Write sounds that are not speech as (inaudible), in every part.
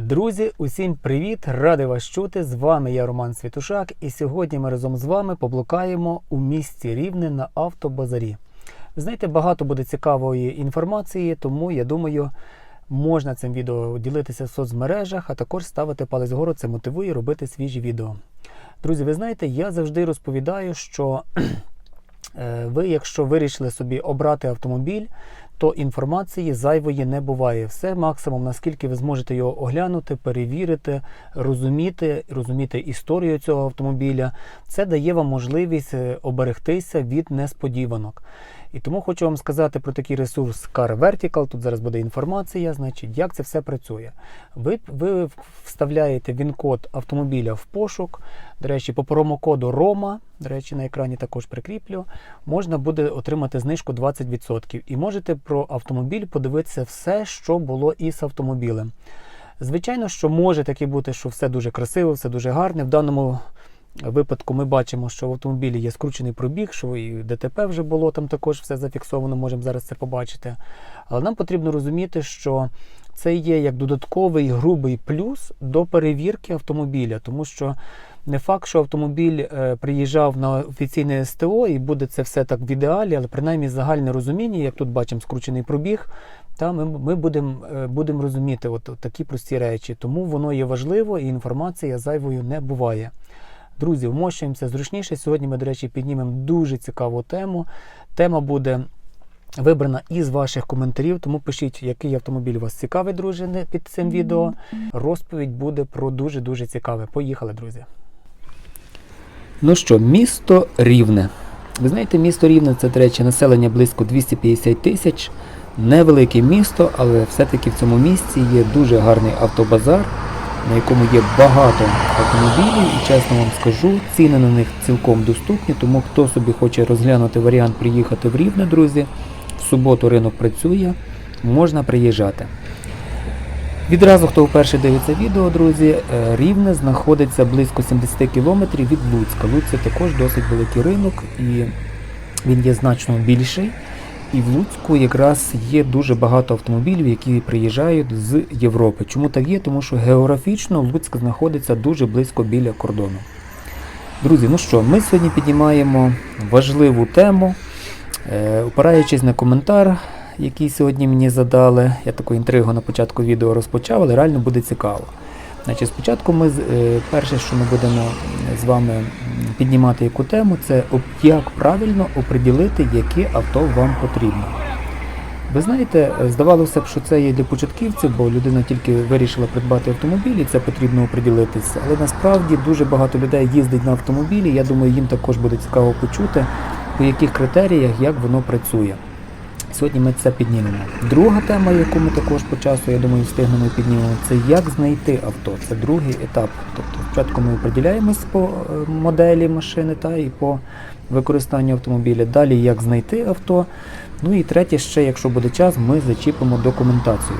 Друзі, усім привіт! Радий вас чути. З вами я Роман Світушак, і сьогодні ми разом з вами поблукаємо у місті Рівне на автобазарі. Знаєте, багато буде цікавої інформації, тому я думаю, можна цим відео ділитися в соцмережах, а також ставити палець вгору. Це мотивує робити свіжі відео. Друзі, ви знаєте, я завжди розповідаю, що (clears throat) е, ви, якщо вирішили собі обрати автомобіль, то інформації зайвої не буває. Все максимум, наскільки ви зможете його оглянути, перевірити, розуміти, розуміти історію цього автомобіля. Це дає вам можливість е, оберегтися від несподіванок. І тому хочу вам сказати про такий ресурс Car Vertical. Тут зараз буде інформація, значить, як це все працює. Ви, ви вставляєте він-код автомобіля в пошук. До речі, по промокоду ROMA, до речі, на екрані також прикріплю, можна буде отримати знижку 20%. І можете про автомобіль подивитися все, що було із автомобілем. Звичайно, що може таки бути, що все дуже красиво, все дуже гарне. В даному випадку ми бачимо, що в автомобілі є скручений пробіг, що і ДТП вже було там також все зафіксовано, можемо зараз це побачити. Але нам потрібно розуміти, що це є як додатковий грубий плюс до перевірки автомобіля, тому що не факт, що автомобіль е, приїжджав на офіційне СТО і буде це все так в ідеалі, але принаймні загальне розуміння, як тут бачимо, скручений пробіг. Та ми, ми будемо будем розуміти от, от такі прості речі. Тому воно є важливо і інформація зайвою не буває. Друзі, вмощуємося зручніше. Сьогодні ми, до речі, піднімемо дуже цікаву тему. Тема буде вибрана із ваших коментарів, тому пишіть, який автомобіль вас цікавий, друзі, під цим відео. Розповідь буде про дуже-дуже цікаве. Поїхали, друзі. Ну що, місто Рівне. Ви знаєте, місто Рівне це, до речі, населення близько 250 тисяч. Невелике місто, але все-таки в цьому місці є дуже гарний автобазар, на якому є багато автомобілів. І чесно вам скажу, ціни на них цілком доступні, тому хто собі хоче розглянути варіант приїхати в Рівне, друзі, в суботу ринок працює, можна приїжджати. Відразу, хто вперше дивиться відео, друзі, е, Рівне знаходиться близько 70 кілометрів від Луцька. Луцьк це також досить великий ринок і він є значно більший. І в Луцьку якраз є дуже багато автомобілів, які приїжджають з Європи. Чому так є? Тому що географічно Луцьк знаходиться дуже близько біля кордону. Друзі, ну що, ми сьогодні піднімаємо важливу тему, е, опираючись на коментар, який сьогодні мені задали. Я таку інтригу на початку відео розпочав, але реально буде цікаво. Значить, Спочатку ми е, перше, що ми будемо з вами піднімати яку тему, це як правильно оприділити, яке авто вам потрібно. Ви знаєте, здавалося б, що це є для початківців, бо людина тільки вирішила придбати автомобіль і це потрібно оприділитися. Але насправді дуже багато людей їздить на автомобілі. Я думаю, їм також буде цікаво почути, по яких критеріях, як воно працює. Сьогодні ми це піднімемо. Друга тема, яку ми також по часу, я думаю, встигнемо піднімемо, це як знайти авто. Це другий етап. Тобто спочатку ми оприділяємось по е, моделі машини та і по використанню автомобіля. Далі як знайти авто. Ну і третє, ще, якщо буде час, ми зачіпимо документацію.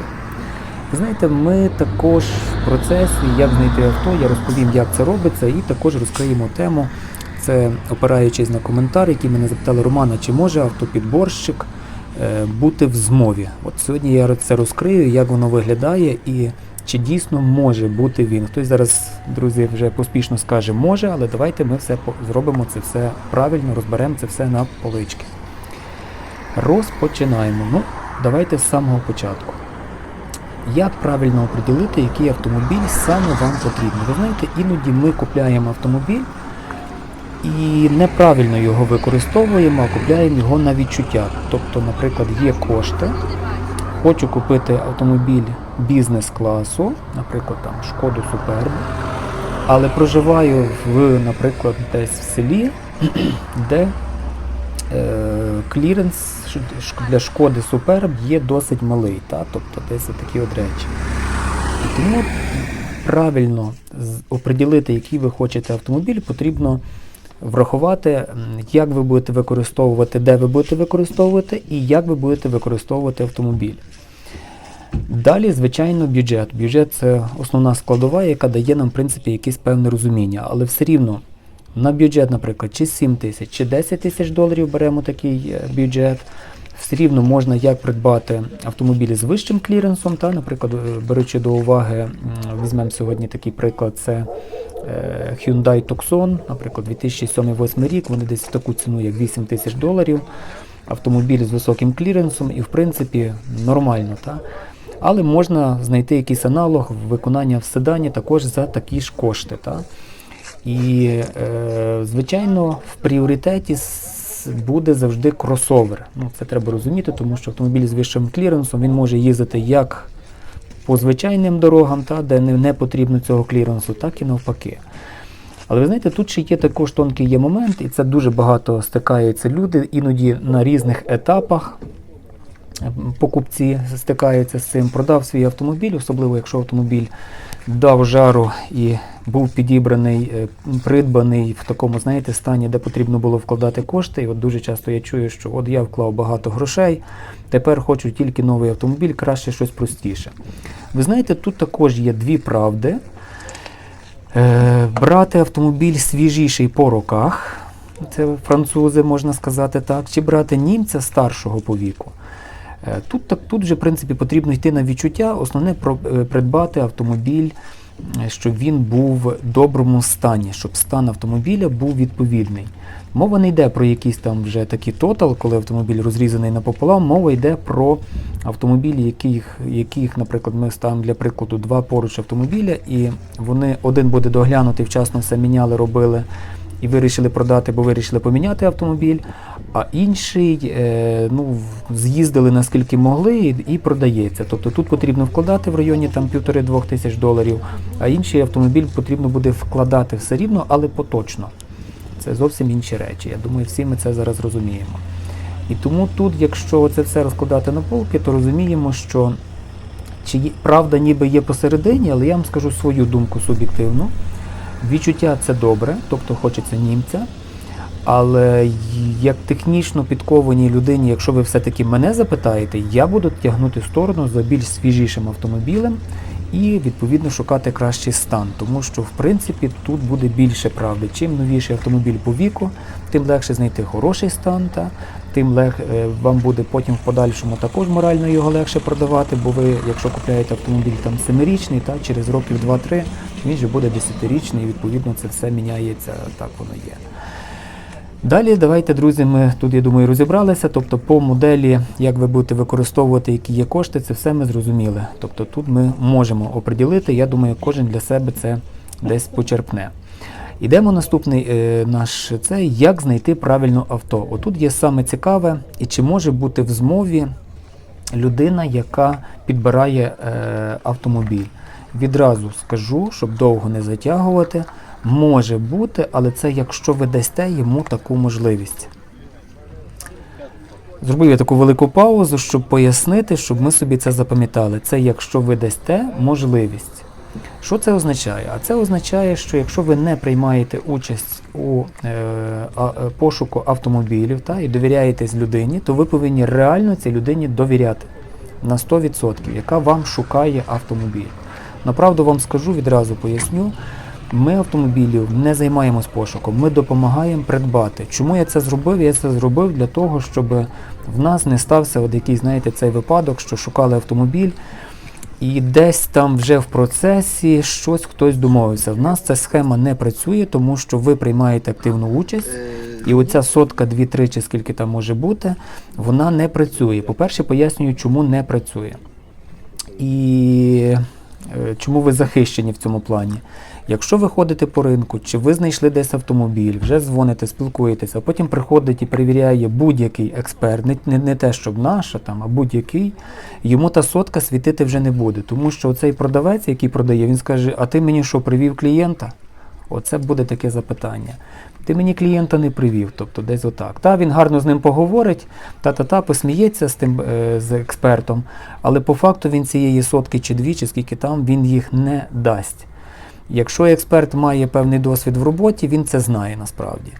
Знаєте, ми також в процесі, як знайти авто, я розповім, як це робиться, і також розкриємо тему. Це опираючись на коментар, який мене запитали Романа, чи може автопідборщик бути в змові. От сьогодні я це розкрию, як воно виглядає і чи дійсно може бути він. Хтось зараз, друзі, вже поспішно скаже може, але давайте ми все зробимо це все правильно, розберемо це все на полички. Розпочинаємо. Ну, давайте з самого початку. Як правильно оприділити, який автомобіль саме вам потрібен? Ви знаєте, іноді ми купляємо автомобіль і неправильно його використовуємо, а купляємо його на відчуття. Тобто, наприклад, є кошти, хочу купити автомобіль бізнес-класу, наприклад, там Шкоду Суперб, але проживаю в, наприклад, десь в селі, (clears throat) де е, кліренс для шкоди Суперб є досить малий, та? тобто десь такі от речі. Тому правильно оприділити, який ви хочете автомобіль, потрібно врахувати, як ви будете використовувати, де ви будете використовувати і як ви будете використовувати автомобіль. Далі, звичайно, бюджет. Бюджет це основна складова, яка дає нам, в принципі, якесь певне розуміння. Але все рівно на бюджет, наприклад, чи 7 тисяч, чи 10 тисяч доларів беремо такий е, бюджет. Все рівно можна як придбати автомобілі з вищим кліренсом, та, наприклад, е, беручи до уваги візьмемо сьогодні такий приклад, це Hyundai Tucson, наприклад, 2007-2008 рік, вони десь в таку ціну, як 8 тисяч доларів. Автомобіль з високим кліренсом і, в принципі, нормально. Та? Але можна знайти якийсь аналог виконання в седані також за такі ж кошти. Та? І, е, звичайно, в пріоритеті буде завжди кросовер. Ну, це треба розуміти, тому що автомобіль з вищим кліренсом він може їздити як по звичайним дорогам, та, де не, потрібно цього кліренсу, так і навпаки. Але ви знаєте, тут ще є також тонкий є момент, і це дуже багато стикаються люди, іноді на різних етапах покупці стикаються з цим. Продав свій автомобіль, особливо якщо автомобіль дав жару і був підібраний, е, придбаний в такому, знаєте, стані, де потрібно було вкладати кошти. І от дуже часто я чую, що от я вклав багато грошей, тепер хочу тільки новий автомобіль, краще щось простіше. Ви знаєте, тут також є дві правди. Е, брати автомобіль свіжіший по роках, це французи, можна сказати так, чи брати німця старшого по віку. Е, Тут, так, тут вже в принципі потрібно йти на відчуття. Основне придбати автомобіль, щоб він був в доброму стані, щоб стан автомобіля був відповідний. Мова не йде про якийсь там вже такий тотал, коли автомобіль розрізаний напополам, мова йде про автомобілі, яких, яких, наприклад, ми ставимо для прикладу два поруч автомобіля, і вони один буде доглянутий, вчасно все міняли, робили і вирішили продати, бо вирішили поміняти автомобіль, а інший е, ну, з'їздили наскільки могли і, продається. Тобто тут потрібно вкладати в районі там півтори-двох тисяч доларів, а інший автомобіль потрібно буде вкладати все рівно, але поточно. Це зовсім інші речі. Я думаю, всі ми це зараз розуміємо. І тому тут, якщо це все розкладати на полки, то розуміємо, що чи правда ніби є посередині, але я вам скажу свою думку суб'єктивну. Відчуття це добре, тобто хочеться німця. Але як технічно підкованій людині, якщо ви все-таки мене запитаєте, я буду тягнути сторону за більш свіжішим автомобілем і відповідно шукати кращий стан. Тому що в принципі тут буде більше правди. Чим новіший автомобіль по віку, тим легше знайти хороший стан, та, тим лег, е, вам буде потім в подальшому також морально його легше продавати, бо ви, якщо купляєте автомобіль там семирічний, та, через років 2-3 же буде десятирічний, і відповідно це все міняється, так воно є. Далі давайте, друзі, ми тут, я думаю, розібралися. Тобто по моделі, як ви будете використовувати, які є кошти, це все ми зрозуміли. Тобто тут ми можемо оприділити, я думаю, кожен для себе це десь почерпне. Ідемо наступний е, наш це як знайти правильно авто. Отут є саме цікаве, і чи може бути в змові людина, яка підбирає е, автомобіль. Відразу скажу, щоб довго не затягувати. Може бути, але це якщо ви дасте йому таку можливість. Зробив я таку велику паузу, щоб пояснити, щоб ми собі це запам'ятали. Це якщо ви дасте можливість. Що це означає? А це означає, що якщо ви не приймаєте участь у е, е, пошуку автомобілів та, і довіряєтесь людині, то ви повинні реально цій людині довіряти на 100%, яка вам шукає автомобіль. Направду вам скажу, відразу поясню. Ми автомобілів не займаємось пошуком, ми допомагаємо придбати. Чому я це зробив? Я це зробив для того, щоб в нас не стався от якийсь, знаєте, цей випадок, що шукали автомобіль, і десь там вже в процесі щось хтось домовився. В нас ця схема не працює, тому що ви приймаєте активну участь, і оця сотка, дві, три чи скільки там може бути, вона не працює. По-перше, пояснюю, чому не працює. І чому ви захищені в цьому плані. Якщо ви ходите по ринку, чи ви знайшли десь автомобіль, вже дзвоните, спілкуєтеся, а потім приходить і перевіряє будь-який експерт, не, не, не те, щоб наша, там, а будь-який, йому та сотка світити вже не буде. Тому що цей продавець, який продає, він скаже, а ти мені що, привів клієнта? Оце буде таке запитання. Ти мені клієнта не привів, тобто десь отак. Та він гарно з ним поговорить, та-та-та, посміється з тим е, з експертом, але по факту він цієї сотки чи дві, чи скільки там, він їх не дасть. Якщо експерт має певний досвід в роботі, він це знає насправді.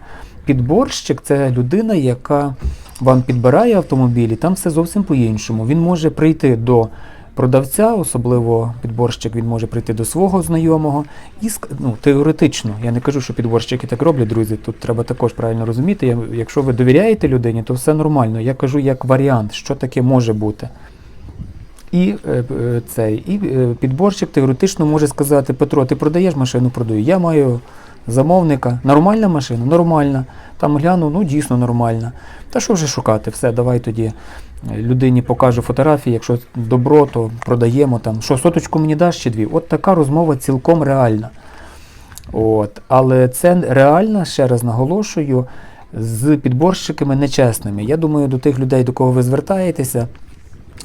Підборщик це людина, яка вам підбирає автомобілі, там все зовсім по-іншому. Він може прийти до продавця, особливо підборщик, він може прийти до свого знайомого і ну, теоретично, я не кажу, що підборщики так роблять, друзі. Тут треба також правильно розуміти. Якщо ви довіряєте людині, то все нормально. Я кажу як варіант, що таке може бути. І е, е, цей, і е, підборщик теоретично може сказати: Петро, ти продаєш машину, продаю. Я маю замовника. Нормальна машина? Нормальна. Там гляну, ну дійсно нормальна. Та що вже шукати? Все, давай тоді е, людині покажу фотографії, якщо добро, то продаємо там. Що, соточку мені даш чи дві? От така розмова цілком реальна. От. Але це реально, ще раз наголошую, з підборщиками нечесними. Я думаю, до тих людей, до кого ви звертаєтеся,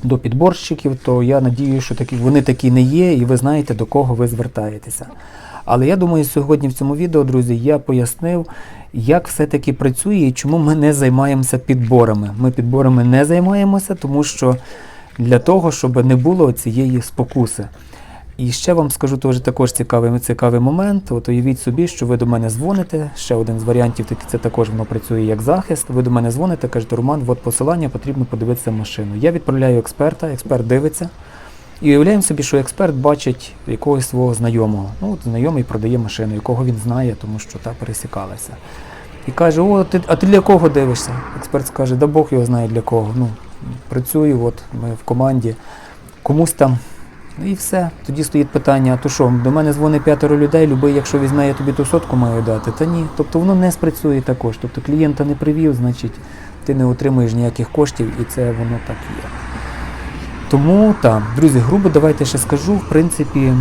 до підборщиків, то я надію, що такі, вони такі не є, і ви знаєте, до кого ви звертаєтеся. Але я думаю, сьогодні в цьому відео, друзі, я пояснив, як все-таки працює і чому ми не займаємося підборами. Ми підборами не займаємося, тому що для того, щоб не було цієї спокуси. І ще вам скажу теж також цікавий, цікавий момент. От уявіть собі, що ви до мене дзвоните. Ще один з варіантів, це також воно працює як захист. Ви до мене дзвоните, кажете, Роман, от посилання, потрібно подивитися машину. Я відправляю експерта, експерт дивиться. І уявляємо собі, що експерт бачить якогось свого знайомого. Ну, от знайомий продає машину, якого він знає, тому що та пересікалася. І каже: О, ти, а ти для кого дивишся? Експерт скаже, да Бог його знає для кого. Ну, працюю, от ми в команді, комусь там. Ну і все. Тоді стоїть питання, то що, до мене дзвонить п'ятеро людей, любий, якщо візьме, я тобі ту сотку маю дати. Та ні. Тобто воно не спрацює також. Тобто клієнта не привів, значить ти не отримуєш ніяких коштів і це воно так є. Тому так, друзі, грубо давайте ще скажу, в принципі, е,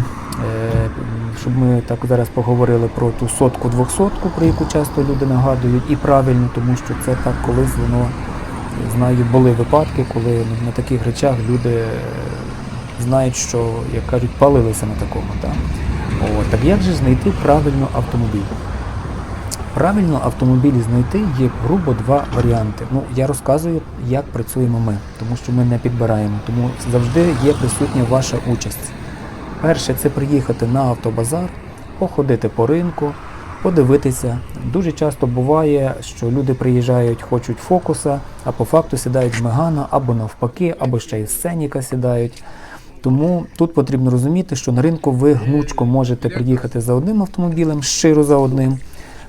щоб ми так зараз поговорили про ту сотку двохсотку, про яку часто люди нагадують, і правильно, тому що це так колись воно знаю, були випадки, коли на таких речах люди е, знають, що, як кажуть, палилися на такому. Так, От, так як же знайти правильно автомобіль? Правильно автомобіль знайти є грубо два варіанти. Ну, я розказую, як працюємо ми, тому що ми не підбираємо, тому завжди є присутня ваша участь. Перше це приїхати на автобазар, походити по ринку, подивитися. Дуже часто буває, що люди приїжджають, хочуть фокуса, а по факту сідають в Мегана або навпаки, або ще й Сеніка сідають. Тому тут потрібно розуміти, що на ринку ви гнучко можете приїхати за одним автомобілем, щиро за одним,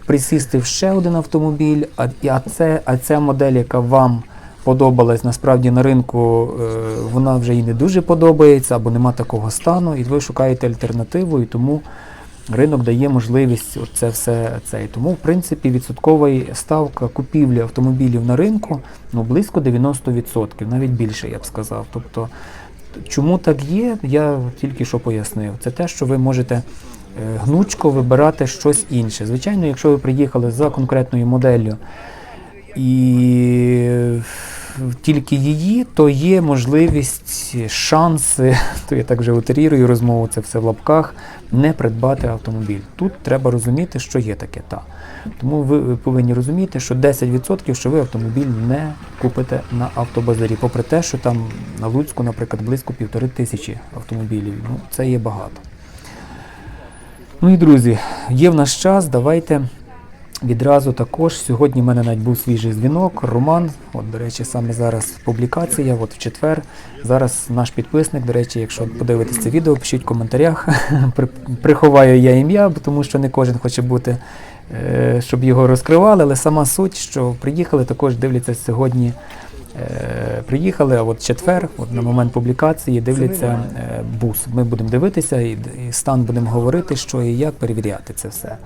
присісти в ще один автомобіль, а, а, це, а ця модель, яка вам подобалась, насправді на ринку е, вона вже і не дуже подобається, або нема такого стану, і ви шукаєте альтернативу, і тому ринок дає можливість це все це. І тому, в принципі, відсоткова ставка купівлі автомобілів на ринку ну, близько 90%, навіть більше, я б сказав. Тобто, чому так є, я тільки що пояснив. Це те, що ви можете гнучко вибирати щось інше. Звичайно, якщо ви приїхали за конкретною моделлю і тільки її, то є можливість, шанси, (laughs) то я так вже утерірую розмову, це все в лапках, не придбати автомобіль. Тут треба розуміти, що є таке та. Тому ви ви повинні розуміти, що 10% що ви автомобіль не купите на автобазарі, попри те, що там на Луцьку, наприклад, близько півтори тисячі автомобілів. Ну, це є багато. Ну і друзі, є в нас час, давайте відразу також. Сьогодні в мене навіть був свіжий дзвінок. Роман, от, до речі, саме зараз публікація, от в четвер. Зараз наш підписник, до речі, якщо подивитесь це відео, пишіть в коментарях. (laughs) Приховаю я ім'я, тому що не кожен хоче бути, е, щоб його розкривали, але сама суть, що приїхали, також дивляться сьогодні. Е, Приїхали, а от четвер, от на момент публікації, дивляться е, бус. Ми будемо дивитися і, стан будемо говорити, що і як перевіряти це все.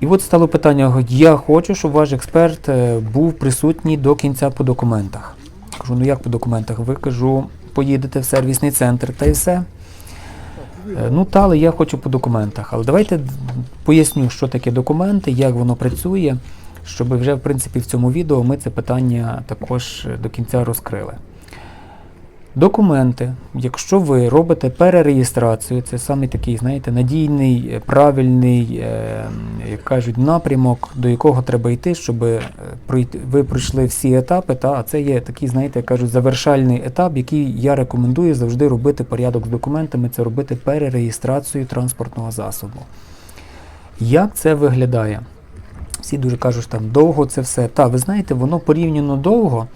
І от стало питання: я хочу, щоб ваш експерт е, був присутній до кінця по документах. Кажу, ну як по документах? Ви кажу, поїдете в сервісний центр та й все. Ну, та, але я хочу по документах. Але давайте поясню, що таке документи, як воно працює, щоб вже, в принципі, в цьому відео ми це питання також до кінця розкрили. Документи, якщо ви робите перереєстрацію, це саме такий, знаєте, надійний, правильний, е, як кажуть, напрямок, до якого треба йти, щоб е, ви пройшли всі етапи. Та, а це є такий, знаєте, як кажуть, завершальний етап, який я рекомендую завжди робити порядок з документами, це робити перереєстрацію транспортного засобу. Як це виглядає? Всі дуже кажуть, там довго це все. Та, ви знаєте, воно порівняно довго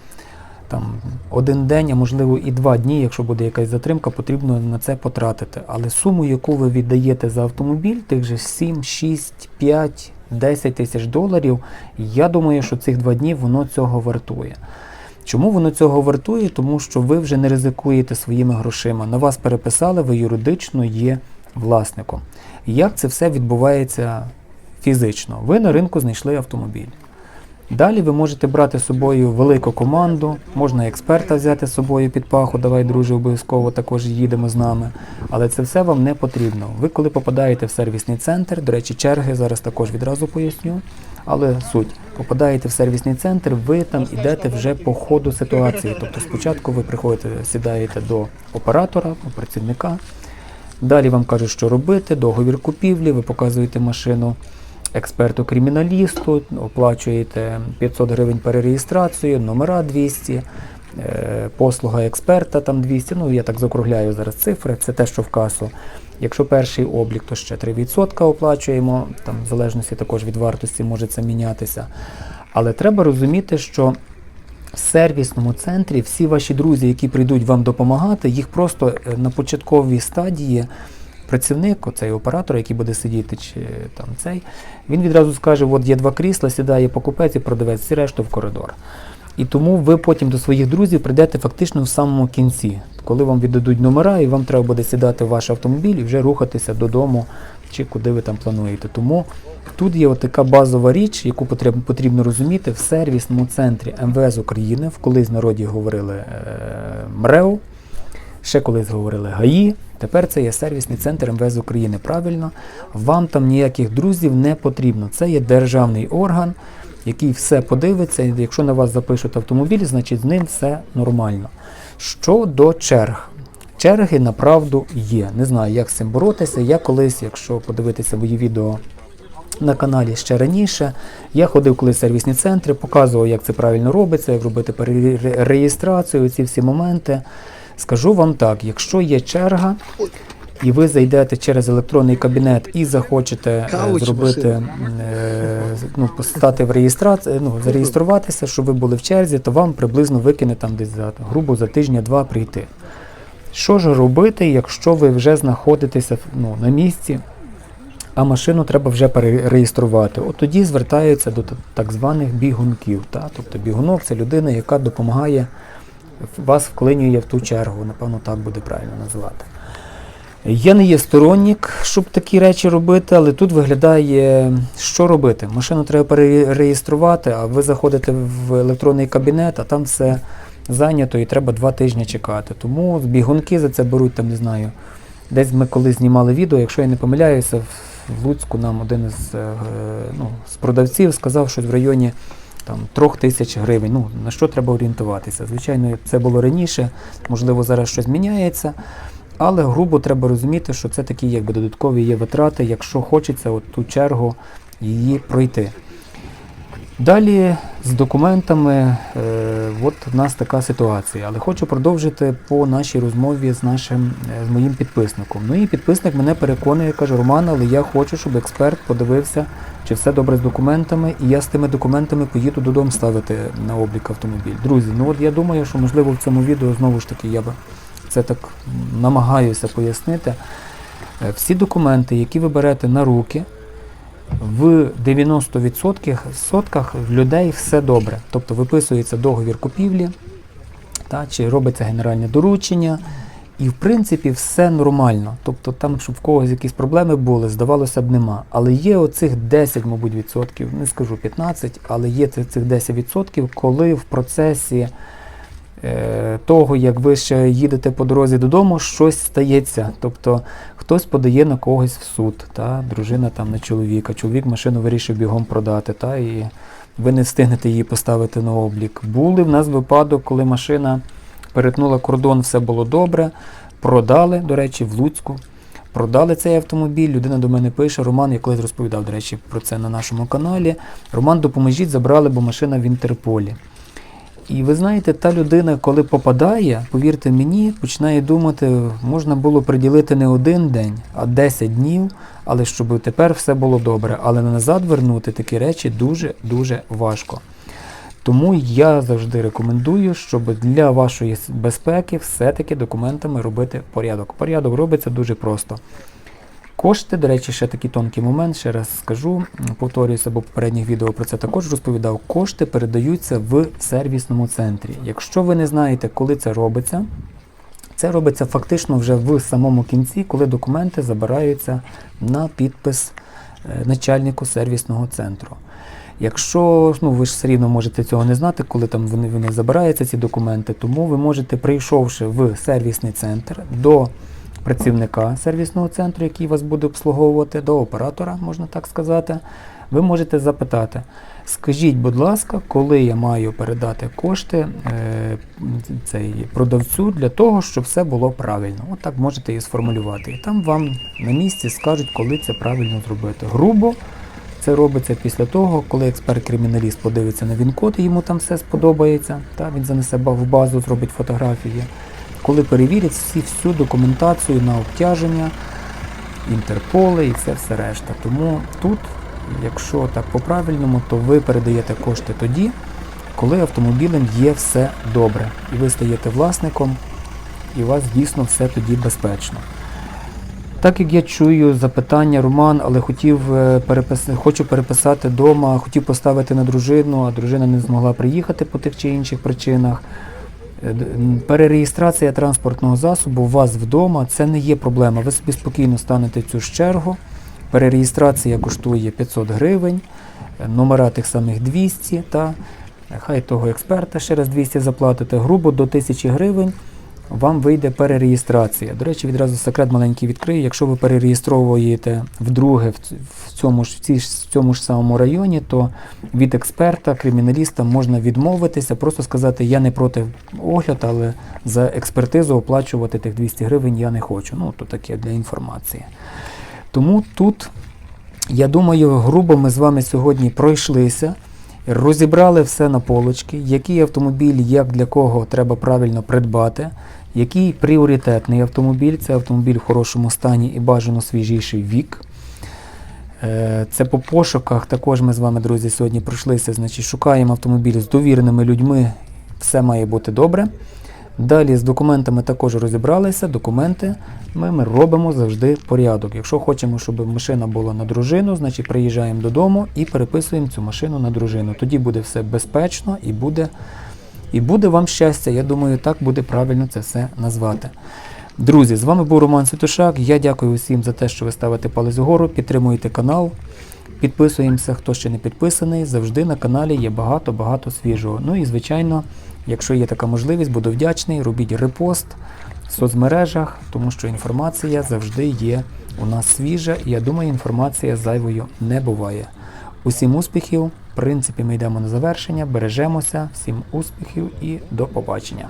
там один день, а можливо і два дні, якщо буде якась затримка, потрібно на це потратити. Але суму, яку ви віддаєте за автомобіль, тих же 7, 6, 5, 10 тисяч доларів, я думаю, що цих два дні воно цього вартує. Чому воно цього вартує? Тому що ви вже не ризикуєте своїми грошима. На вас переписали, ви юридично є власником. Як це все відбувається фізично? Ви на ринку знайшли автомобіль. Далі ви можете брати з собою велику команду, можна експерта взяти з собою під паху, давай, друже, обов'язково також їдемо з нами. Але це все вам не потрібно. Ви коли попадаєте в сервісний центр, до речі, черги зараз також відразу поясню. Але суть, попадаєте в сервісний центр, ви там йдете вже по ходу ситуації. Тобто спочатку ви приходите, сідаєте до оператора, до працівника. Далі вам кажуть, що робити, договір купівлі, ви показуєте машину експерту-криміналісту, оплачуєте 500 гривень перереєстрацію, номера 200, е, послуга експерта там 200, ну я так закругляю зараз цифри, це те, що в касу. Якщо перший облік, то ще 3% оплачуємо, там в залежності також від вартості може це мінятися. Але треба розуміти, що в сервісному центрі всі ваші друзі, які прийдуть вам допомагати, їх просто е, на початковій стадії працівник, оцей оператор, який буде сидіти, чи там цей, він відразу скаже: от є два крісла, сідає покупець і продавець, всі решту в коридор. І тому ви потім до своїх друзів прийдете фактично в самому кінці, коли вам віддадуть номера, і вам треба буде сідати в ваш автомобіль і вже рухатися додому, чи куди ви там плануєте. Тому тут є така базова річ, яку потрібно, розуміти в сервісному центрі МВС України, в колись народі говорили е, МРЕО, ще колись говорили ГАІ. Тепер це є сервісний центр МВС України. Правильно, вам там ніяких друзів не потрібно. Це є державний орган, який все подивиться. Якщо на вас запишуть автомобіль, значить з ним все нормально. Щодо черг. Черги направду є. Не знаю, як з цим боротися. Я колись, якщо подивитися мої відео на каналі ще раніше, я ходив колись в сервісні центри, показував, як це правильно робиться, як робити перереєстрацію, ці всі моменти. Скажу вам так, якщо є черга, і ви зайдете через електронний кабінет і захочете е, зробити, е, ну, стати в реєстрацію, ну, зареєструватися, щоб ви були в черзі, то вам приблизно викине там десь за грубо за тижня-два прийти. Що ж робити, якщо ви вже знаходитеся ну, на місці, а машину треба вже перереєструвати? От тоді звертаються до так званих бігунків. Та? Тобто бігунок це людина, яка допомагає, вас вклинює в ту чергу, напевно, так буде правильно називати. Я не є сторонник, щоб такі речі робити, але тут виглядає, що робити. Машину треба перереєструвати, а ви заходите в електронний кабінет, а там все зайнято і треба два тижні чекати. Тому бігунки за це беруть, там не знаю. Десь ми колись знімали відео, якщо я не помиляюся, в- в Луцьку нам один із, е, ну, з продавців сказав, що в районі там, трьох тисяч гривень. Ну, на що треба орієнтуватися? Звичайно, це було раніше, можливо, зараз щось міняється. Але грубо треба розуміти, що це такі якби додаткові є витрати, якщо хочеться от ту чергу її пройти. Далі з документами, е, от в нас така ситуація. Але хочу продовжити по нашій розмові з нашим е, з моїм підписником. Ну і підписник мене переконує, каже, Роман, але я хочу, щоб експерт подивився, чи все добре з документами, і я з тими документами поїду додому ставити на облік автомобіль. Друзі, ну от я думаю, що можливо в цьому відео знову ж таки я би це так намагаюся пояснити. Е, Всі документи, які ви берете на руки, в 90% сотках в людей все добре. Тобто виписується договір купівлі, та, чи робиться генеральне доручення, і в принципі все нормально. Тобто там, щоб в когось якісь проблеми були, здавалося б, нема. Але є оцих 10, мабуть, відсотків, не скажу 15, але є цих цих 10 відсотків, коли в процесі того, як ви ще їдете по дорозі додому, щось стається. Тобто хтось подає на когось в суд, та, дружина там на чоловіка, чоловік машину вирішив бігом продати, та, і ви не встигнете її поставити на облік. Були в нас випадок, коли машина перетнула кордон, все було добре, продали, до речі, в Луцьку. Продали цей автомобіль, людина до мене пише, Роман, я колись розповідав, до речі, про це на нашому каналі. Роман, допоможіть, забрали, бо машина в Інтерполі. І ви знаєте, та людина, коли попадає, повірте мені, починає думати, можна було приділити не один день, а 10 днів, але щоб тепер все було добре. Але назад вернути такі речі дуже-дуже важко. Тому я завжди рекомендую, щоб для вашої безпеки все-таки документами робити порядок. Порядок робиться дуже просто. Кошти, до речі, ще такий тонкий момент, ще раз скажу, повторююся, бо попередніх відео про це також розповідав. Кошти передаються в сервісному центрі. Якщо ви не знаєте, коли це робиться, це робиться фактично вже в самому кінці, коли документи забираються на підпис е, начальнику сервісного центру. Якщо ну, ви ж все рівно можете цього не знати, коли там вони, вони забираються, ці документи, тому ви можете, прийшовши в сервісний центр до працівника сервісного центру, який вас буде обслуговувати, до оператора, можна так сказати, ви можете запитати, скажіть, будь ласка, коли я маю передати кошти е, цей продавцю для того, щоб все було правильно. От так можете і сформулювати. І там вам на місці скажуть, коли це правильно зробити. Грубо це робиться після того, коли експерт-криміналіст подивиться на він-код, йому там все сподобається. Та, він занесе в базу, зробить фотографії. Коли перевірять всі, всю документацію на обтяження, інтерполи і це все решта. Тому тут, якщо так по-правильному, то ви передаєте кошти тоді, коли автомобілем є все добре. І ви стаєте власником, і у вас дійсно все тоді безпечно. Так як я чую запитання, Роман, але хотів е, перепис... хочу переписати вдома, хотів поставити на дружину, а дружина не змогла приїхати по тих чи інших причинах. Е, Перереєстрація транспортного засобу у вас вдома це не є проблема. Ви собі спокійно станете цю чергу. Перереєстрація коштує 500 гривень, е, номера тих самих 200, та е, хай того експерта ще раз 200 заплатите. Грубо до 1000 гривень вам вийде перереєстрація. До речі, відразу секрет маленький відкрию. Якщо ви перереєстровуєте вдруге в цьому ж, в цьому ж самому районі, то від експерта, криміналіста можна відмовитися, просто сказати, я не проти огляд, але за експертизу оплачувати тих 200 гривень я не хочу. Ну, то таке для інформації. Тому тут, я думаю, грубо ми з вами сьогодні пройшлися. Розібрали все на полочки, який автомобіль, як для кого треба правильно придбати, який пріоритетний автомобіль, це автомобіль в хорошому стані і бажано свіжіший вік. Е, Це по пошуках також ми з вами, друзі, сьогодні пройшлися. Значить, шукаємо автомобіль з довіреними людьми, все має бути добре. Далі з документами також розібралися. Документи ми, ми робимо завжди порядок. Якщо хочемо, щоб машина була на дружину, значить приїжджаємо додому і переписуємо цю машину на дружину. Тоді буде все безпечно і буде, і буде вам щастя. Я думаю, так буде правильно це все назвати. Друзі, з вами був Роман Святошак. Я дякую усім за те, що ви ставите палець вгору, підтримуєте канал. Підписуємося, хто ще не підписаний. Завжди на каналі є багато-багато свіжого. Ну і звичайно, якщо є така можливість, буду вдячний. Робіть репост в соцмережах, тому що інформація завжди є у нас свіжа, і я думаю, інформація зайвою не буває. Усім успіхів! В принципі, ми йдемо на завершення, бережемося, всім успіхів і до побачення.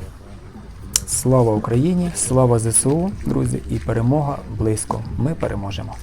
Слава Україні! Слава ЗСУ, друзі, і перемога близько. Ми переможемо.